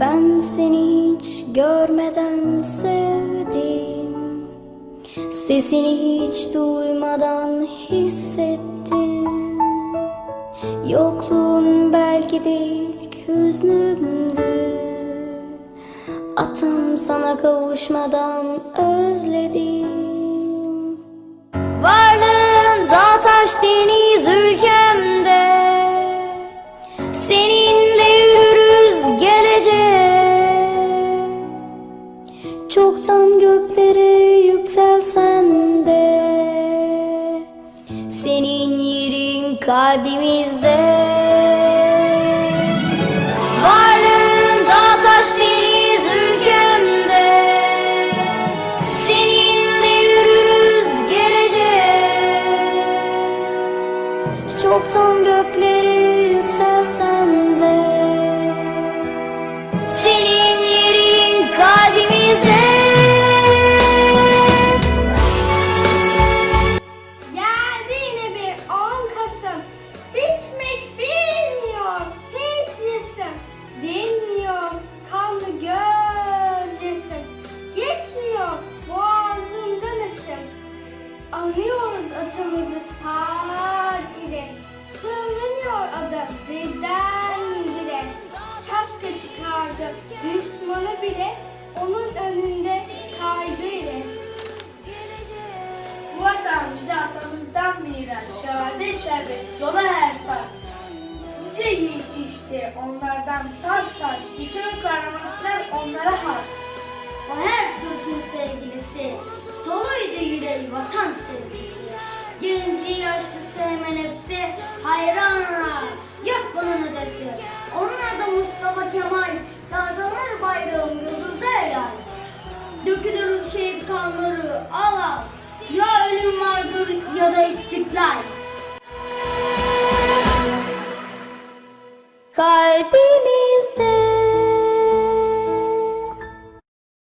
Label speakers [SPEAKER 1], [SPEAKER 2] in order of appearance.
[SPEAKER 1] Ben seni hiç görmeden sevdim. Sesini hiç duymadan hissettim. Yokluğun belki de ilk hüznümdü. Atam sana kavuşmadan özledim Çoktan göklere yükselsen de Senin yerin kalbimizde. Varlığın
[SPEAKER 2] Anıyoruz atımızı saat ile. Söyleniyor adı birden bire. Şapka çıkardı. Düşmanı bile onun önünde kaygıyla.
[SPEAKER 3] Bu vatan bize atamızdan miras. Şehade şerbet dolu her saz. Yiğit işte onlardan taş taş. Bütün kahramanlıklar onlara has.
[SPEAKER 4] Mustafa Kemal Kazanır bayrağım yıldızda helal Dökülür şehit kanları al al. Ya ölüm vardır ya da istiklal. Kalbim